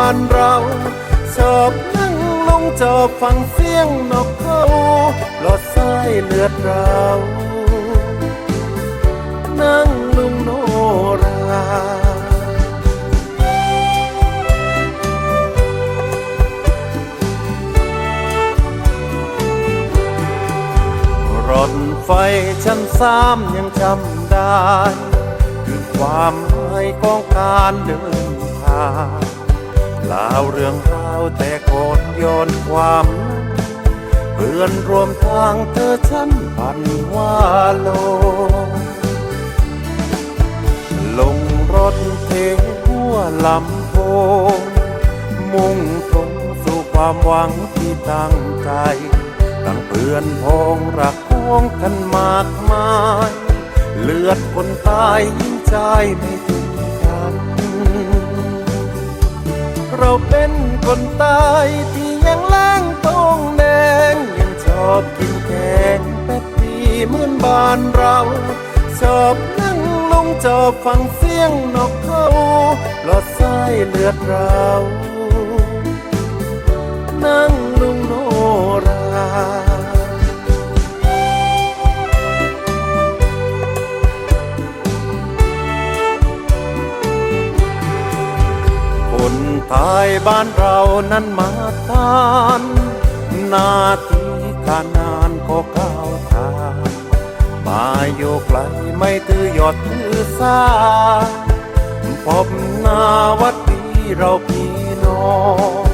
านเราชอบนั่งลงจอบฟังเสียงนกเขาลอดสายเลือดเรา นั่งลุงโนรารถไฟชั้นสามยังจำได้ คือความหมายของการเดินทาง ล่าเรื่องราวแต่ก่อนย้อนความเพื่อนรวมทางเธอฉันพันว่าโล ลงรถเทหัวลำโพงมุ่งตรงสู่ความหวังที่ตั้งใจ ตั้งเพื่อนพ้องรักพ้องกันมากมาย เลือดคนตายยิ่งใจไม่ถึง เราเป็นคนตายที่ยังล้างต้องแดง ยังชอบกินแกงแป๊บปีเหมือนบ้านเรา ชอบนั่งลงจอบฟังเสียงนกเขาลอดสายเลือดเรา นั่ง บ้านเรานั้นมาทานนาทีการงานก็ก้าวทางมาอยู่ไกลไม่ถือหยอดถือสาพบนาวัดดีเราพี่น้อง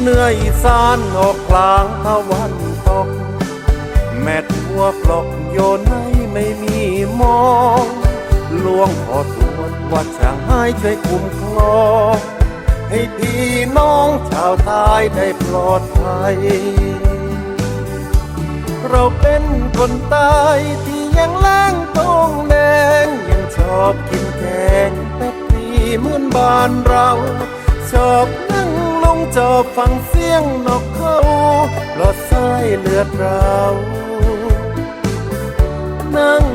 เหนื่อยสานออกกลางตะวันตก แม่ทัวกลอกโยนให้ไม่มีมองหลวงพ่อตร วจว่าจะให้ช่วยคุ้มครองให้พี่น้องชาวใต้ได้ปลอดภัย เราเป็นคนใต้ที่ยังล้างต้องแดง ยังชอบกินแกงแป๊บปีเหมือนบ้านเรา ชอบนั่งลงจอบฟังเสียงนกเขาหลอดสายเลือดเรา นั่ง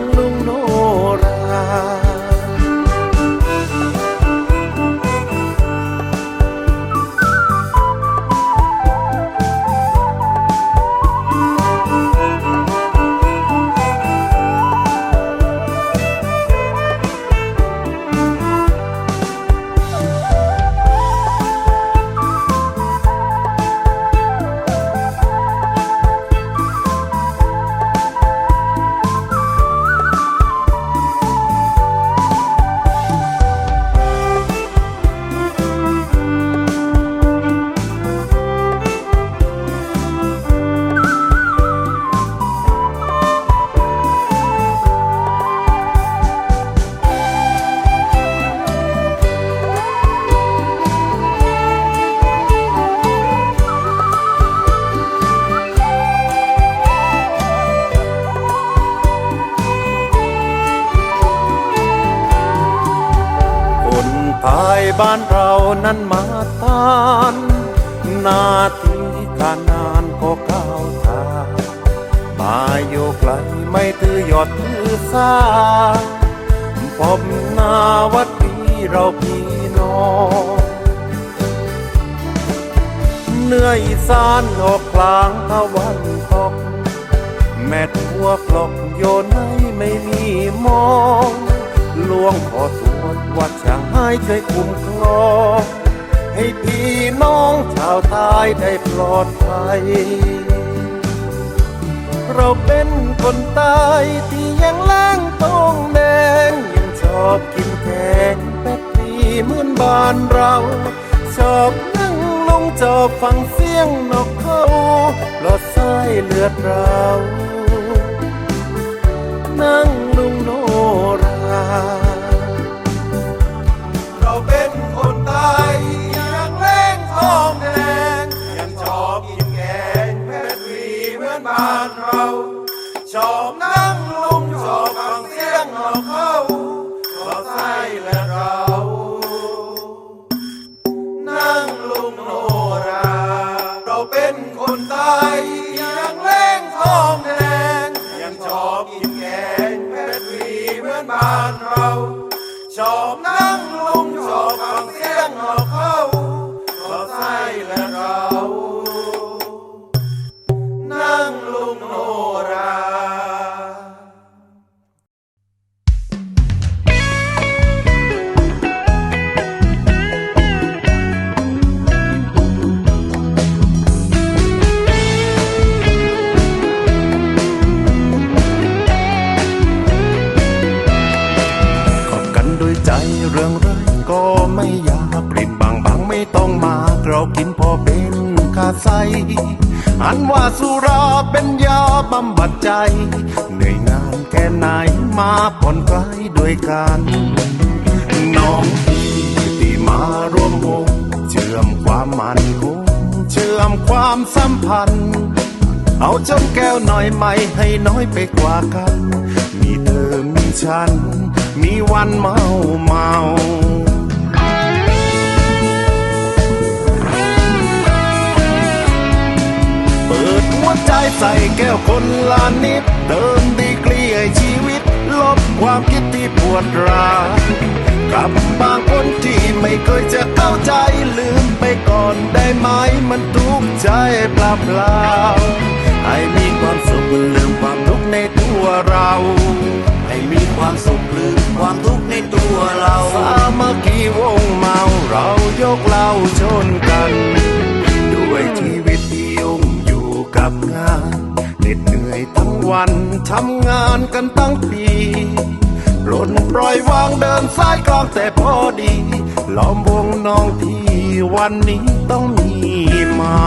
านั้นมาทานนาทีการงานก็ก้าวทามาอยู่ไกลไม่ถือหยอดถือสาพบหน้าวัดดีเราพี่น้องเหนื่อยสานออกกลางตะวันตกแม่ทัวกลอกโยนให้ไม่มีมอง หลวงพ่อตรวจวัดช่างให้ช่วยคุ้มครองให้พี่น้องชาวใต้ได้ปลอดภัย เราเป็นคนใต้ที่ยังล้างต้องแดง ยังชอบกินแกงแป๊บปีเหมือนบ้านเรา ชอบนั่งลงจอบฟังเสียงนกเขาหลอดสายเลือดเรา นั่งลุงโนรา ว่าสุราเป็นยาบำบัดใจ เหนื่อยงานแค่ไหนมาผ่อนคลายด้วยกันน้องพี่ที่มาร่วมวงเชื่อมความมันคงเชื่อมความสัมพันธ์ เอาจนแก้วหน่อยไม่ให้น้อยไปกว่ากัน มีเธอมีฉัน มีวันเมาเมา ใจใส่แก้วคนละนิดเติมดีกรีให้ชีวิต ลบความคิดที่ปวดร้าวกับบางคนที่ไม่เคยจะเข้าใจลืมไปก่อนได้ไหมมันทุกข์ใจเปล่าเปล่าให้มีความสุขลืมความทุกข์ในตัวเราให้มีความสุขลืมความทุกข์ในตัวเราสามัคคีวงเมาเรายกเหล่าชนกัน ด้วยชีวิตที่ยุ่งอยู่ กับงานเหน็ดเหนื่อยทั้งวันทำงานกันตั้งปีปลนปล่อยวางเดินสายกลางแต่พอดีล้อมวงน้องพี่วันนี้ต้องมีเมา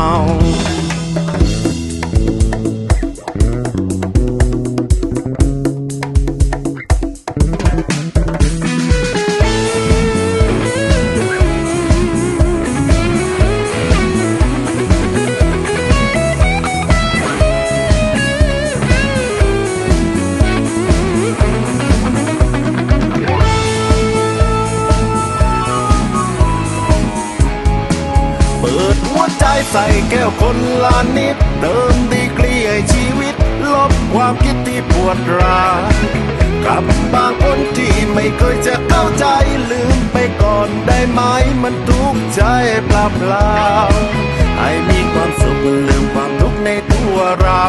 ใส่แก้วคนละนิดเติมดีกรีให้ชีวิต ลบความคิดที่ปวดร้าวกับบางคนที่ไม่เคยจะเข้าใจลืมไปก่อนได้ไหมมันทุกข์ใจเปล่าเปล่าๆให้มีความสุขลืมความทุกข์ในตัวเรา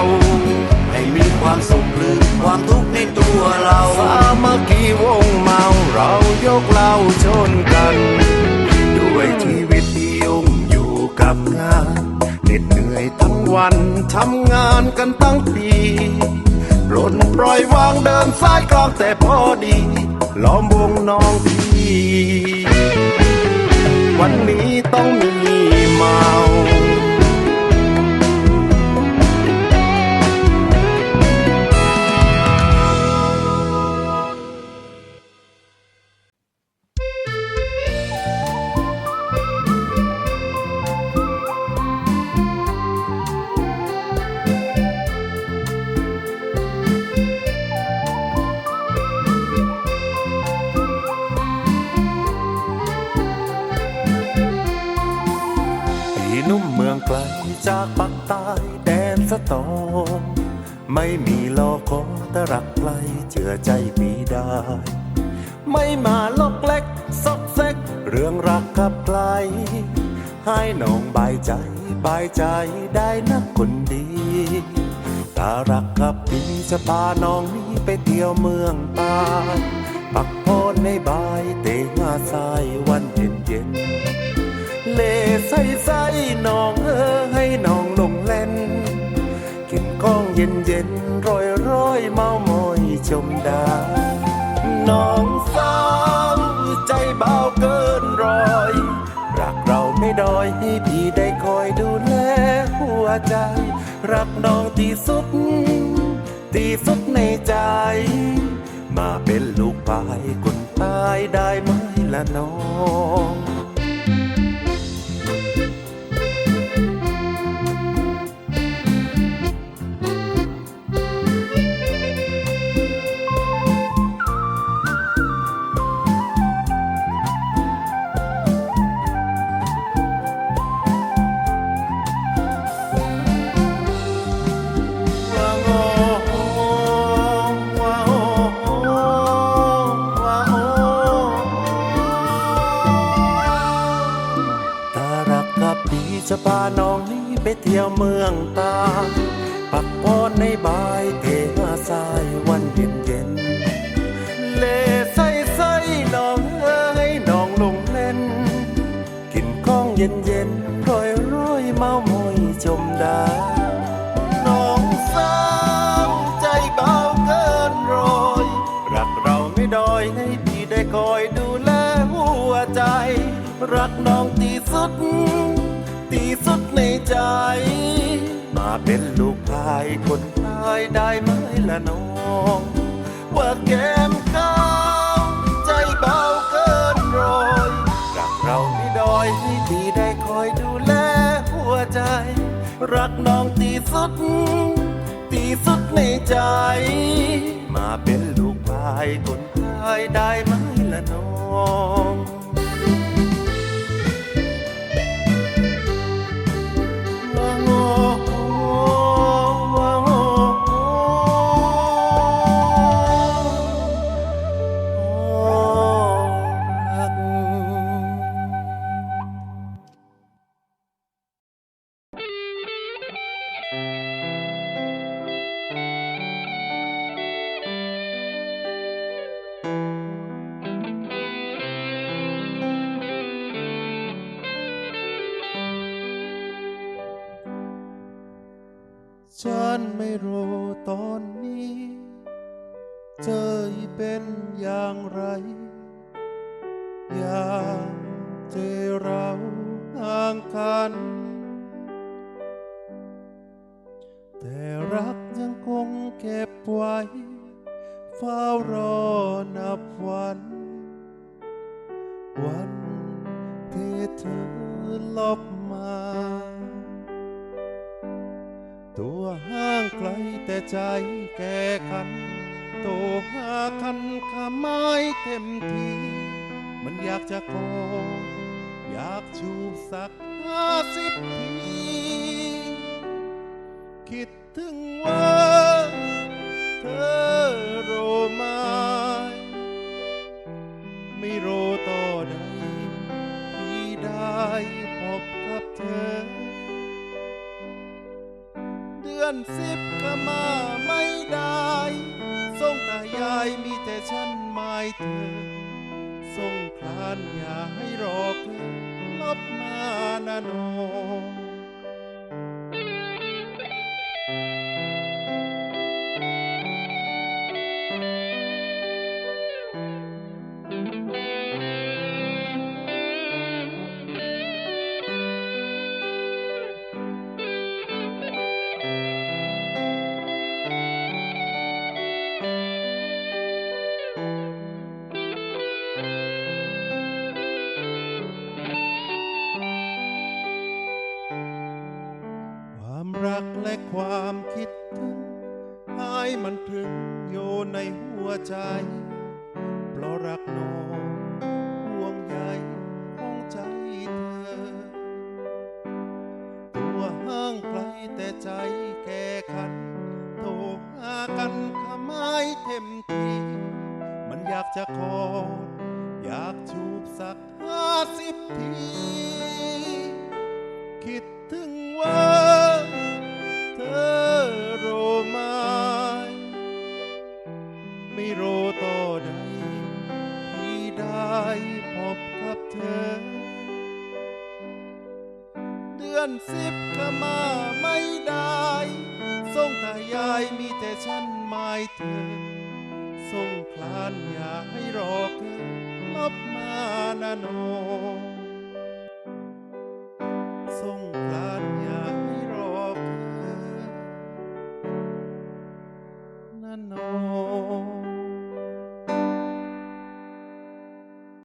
ให้มีความสุขลืมความทุกข์ในตัวเราสามัคคีวงเมาเรายกเหล่าชนกัน กับงานเหน็ดเหนื่อยทั้งวันทำงานกันตั้งปีปลนปล่อยวางเดินสายกลางแต่พอดี ล้อมวงน้องพี่ วันนี้ต้องมีเมา จากปักใต้แดนสตอไม่มีโลโคแต่รักไกลเชื่อใจพี่ได้ ไม่มาลอกเล็กซอกเซกเรื่องรักกับไกล ให้น้องบายใจบายใจได้นักคนดีถ้ารักกับพี่จะพาน้องนี้ไปเที่ยวเมืองตาปักโพนในบายเตะงาทรายวันเย็นเย็น เล่ใสใสน้องเออให้น้องลงเล่น กินข้องเย็นเย็นร้อยร้อยเมามอยชมดา น้องสาวใจเบาเกินร้อยรักเราไม่ดอยให้พี่ได้คอยดูแลหัวใจ รักน้องที่สุด ที่สุดในใจ มาเป็นลูกปลายคนตายได้ไหมละน้อง ไปเที่ยวเมืองตา ปักพอนในบายเทหาทรายวันเย็นเย็นเลใส่ใส่น้องเอ้ยน้องลงเล่น กินข้องเย็นเย็นร้อยร้อยเมามอยชมดา น้องสาวใจเบาเกินรอยรักเราไม่ดอยให้พี่ได้คอยดูแลหัวใจ รักน้องที่สุด ในใจ มาเป็นลูกพายคนพายได้ไหมละน้อง ว่าแก้มข้าวใจเบาเกินรอยรักเราไม่ดอยให้พี่ได้คอยดูแลหัวใจ รักน้องตีสุด ตีสุดในใจ มาเป็นลูกพายคนพายได้ไหมละน้อง เป็นอย่างไร อยากเจอเราห่างกัน แต่รักยังคงเก็บไว้ เฝ้ารอนับวัน วันที่เธอลบมา ตัวห่างไกลแต่ใจแก่กัน โตหาคันขาไม้เต็มทีมันอยากจะกอดอยากชูบสักห้าสิบที คิดถึงว่าเธอโรไหมาไม่โรต่อใดที่ได้พบกับเธอ เดือนสิบก็มาไม่ได้ งตายายมีแต่ฉันหมายเธอส่งคลานอย่าให้รอเกินลบมานะน้อง และความคิดถึงให้มันตรึงอยู่ในหัวใจ เพราะรักน้องห่วงใยของใจเธอ ตัวห่างไกลแต่ใจแก่ขันโทรหากันขมายเต็มทีมันอยากจะกอดอยากจูบสักห้าสิบที คิดถึงว่า อ เดือนสิบก็มาไม่ได้ทรงตายายมีแต่ฉันหมายเธอทรงคลานอย่าให้รอเกินลบมานะน้อ